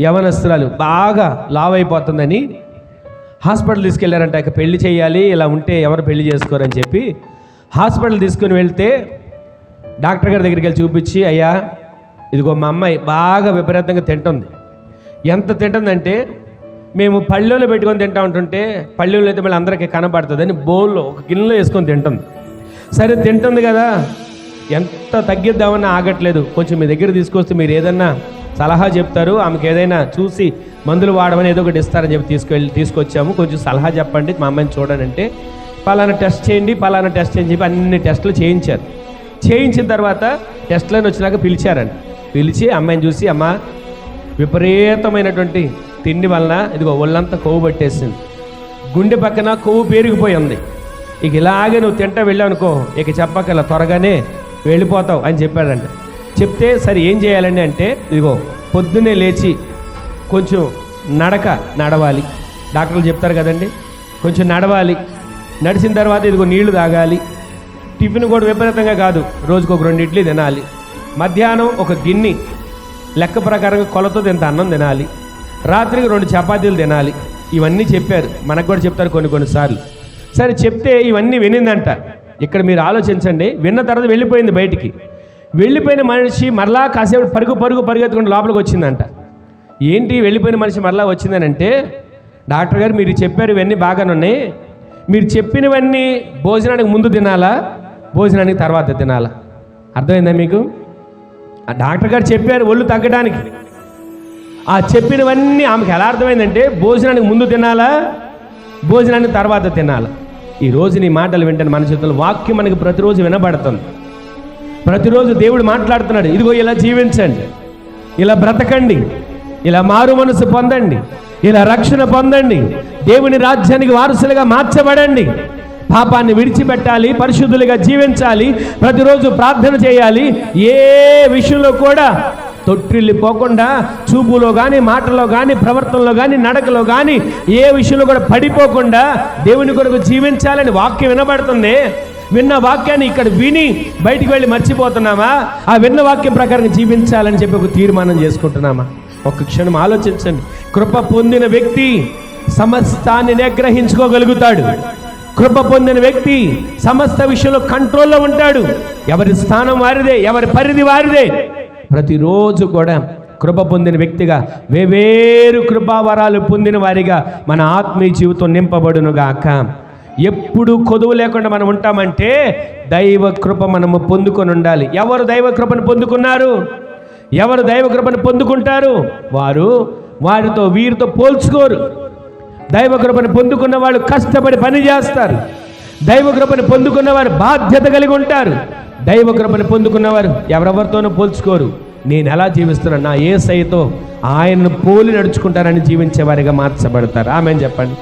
యవనస్తురాలు బాగా లావ్ అయిపోతుందని హాస్పిటల్ తీసుకెళ్ళారంట. ఇక పెళ్ళి చేయాలి ఇలా ఉంటే ఎవరు పెళ్ళి చేసుకోరని చెప్పి హాస్పిటల్ తీసుకుని వెళ్తే డాక్టర్ గారి దగ్గరికి వెళ్ళి చూపించి అయ్యా ఇదిగో మా అమ్మాయి బాగా విపరీతంగా తింటుంది. ఎంత తింటుందంటే మేము పళ్ళెంలో పెట్టుకొని తింటా ఉంటుంటే పళ్ళెంలో అయితే మళ్ళీ అందరికీ కనబడుతుంది అని బౌల్లో ఒక గిన్నెలో వేసుకొని తింటుంది. సరే తింటుంది కదా. ఎంత తగ్గిద్దామని ఆగట్లేదు. కొంచెం మీ దగ్గర తీసుకొస్తే మీరు ఏదన్నా సలహా చెప్తారు. ఆమెకి ఏదైనా చూసి మందులు వాడమని ఏదో ఒకటి ఇస్తారని చెప్పి తీసుకెళ్ళి తీసుకొచ్చాము. కొంచెం సలహా చెప్పండి మా అమ్మాయిని చూడనంటే పలానా టెస్ట్ చేయండి పలానా టెస్ట్ చేయని చెప్పి అన్ని టెస్టులు చేయించారు. చేయించిన తర్వాత టెస్ట్లను వచ్చినాక పిలిచారండి పిలిచి అమ్మాయిని చూసి అమ్మ విపరీతమైనటువంటి తిండి వలన ఇదిగో ఒళ్ళంతా కొవ్వు పట్టేసింది. గుండె పక్కన కొవ్వు పెరిగిపోయి ఉంది. ఇక ఇలాగే నువ్వు తింటా వెళ్ళావనుకో ఇక చెప్పకల త్వరగానే వెళ్ళిపోతావు అని చెప్పాడంట. చెప్తే సరే ఏం చేయాలండి అంటే ఇదిగో పొద్దున్నే లేచి కొంచెం నడక నడవాలి. డాక్టర్లు చెప్తారు కదండి కొంచెం నడవాలి. నడిచిన తర్వాత ఇదిగో నీళ్ళు తాగాలి. టిఫిన్ కూడా విపరీతంగా కాదు రోజుకు ఒక రెండు ఇడ్లీ తినాలి. మధ్యాహ్నం ఒక గిన్నె లెక్క ప్రకారంగా కొలతో తింత అన్నం తినాలి. రాత్రికి రెండు చపాతీలు తినాలి. ఇవన్నీ చెప్పారు. మనకు కూడా చెప్తారు కొన్ని కొన్నిసార్లు సరే చెప్తే ఇవన్నీ వినిందంట. ఇక్కడ మీరు ఆలోచించండి. విన్న తర్వాత వెళ్ళిపోయింది బయటికి. వెళ్ళిపోయిన మనిషి మరలా కాసేపు పరుగు పరుగు పరిగెత్తుకుంటూ లోపలికి వచ్చిందంట. ఏంటి వెళ్ళిపోయిన మనిషి మరలా వచ్చిందనంటే డాక్టర్ గారు మీరు చెప్పారు ఇవన్నీ బాగానే ఉన్నాయి. మీరు చెప్పినవన్నీ భోజనానికి ముందు తినాలా? భోజనానికి తర్వాత తినాలా? అర్థమైందా మీకు? ఆ డాక్టర్ గారు చెప్పారు ఒళ్ళు తగ్గడానికి. ఆ చెప్పినవన్నీ ఆమెకు ఎలా అర్థమైందంటే భోజనానికి ముందు తినాలా? భోజనానికి తర్వాత తినాలా? ఈ రోజు నీ మాటలు వింటాను మన చేతుల్లో వాక్యం మనకి ప్రతిరోజు వినబడుతుంది. ప్రతిరోజు దేవుడు మాట్లాడుతున్నాడు ఇదిగో ఇలా జీవించండి. ఇలా బ్రతకండి. ఇలా మారు మనసు పొందండి. ఇలా రక్షణ పొందండి. దేవుని రాజ్యానికి వారసులుగా మార్చబడండి. పాపాన్ని విడిచిపెట్టాలి పరిశుద్ధులుగా జీవించాలి ప్రతిరోజు ప్రార్థన చేయాలి. ఏ విషయంలో కూడా తొట్టిల్లిపోకుండా చూపులో కానీ మాటలో కానీ ప్రవర్తనలో కానీ నడకలో కానీ ఏ విషయంలో కూడా పడిపోకుండా దేవుని కొరకు జీవించాలని వాక్యం వినబడుతుంది. విన్న వాక్యాన్ని ఇక్కడ విని బయటికి వెళ్ళి మర్చిపోతున్నామా? ఆ విన్న వాక్యం ప్రకారం జీవించాలని చెప్పి ఒక తీర్మానం చేసుకుంటున్నామా? ఒక్క క్షణం ఆలోచించండి. కృప పొందిన వ్యక్తి సమస్తాన్ని నిగ్రహించుకోగలుగుతాడు. కృప పొందిన వ్యక్తి సమస్త విషయంలో కంట్రోల్లో ఉంటాడు. ఎవరి స్థానం వారిదే ఎవరి పరిధి వారిదే. ప్రతిరోజు కూడా కృప పొందిన వ్యక్తిగా వేవేరు కృపావరాలు పొందిన వారిగా మన ఆత్మీయ జీవితం నింపబడును గాక ఎప్పుడు కొదువు లేకుండా మనం ఉంటామంటే దైవ కృప మనము పొందుకొని ఉండాలి. ఎవరు దైవ కృపను పొందుకున్నారు? ఎవరు దైవ కృపను పొందుకుంటారు? వారు వారితో వీరితో పోల్చుకోరు. దైవ కృపను పొందుకున్న వాళ్ళు కష్టపడి పని చేస్తారు. దైవ కృపను పొందుకున్న వారు బాధ్యత కలిగి ఉంటారు. దైవ కృపను పొందుకున్నవారు ఎవరెవరితోనూ పోల్చుకోరు. నేను ఎలా జీవిస్తున్నా? నా ఏ సైతో ఆయనను పోలి నడుచుకుంటారని జీవించేవారిగా మార్చబడతారు. ఆమె చెప్పండి.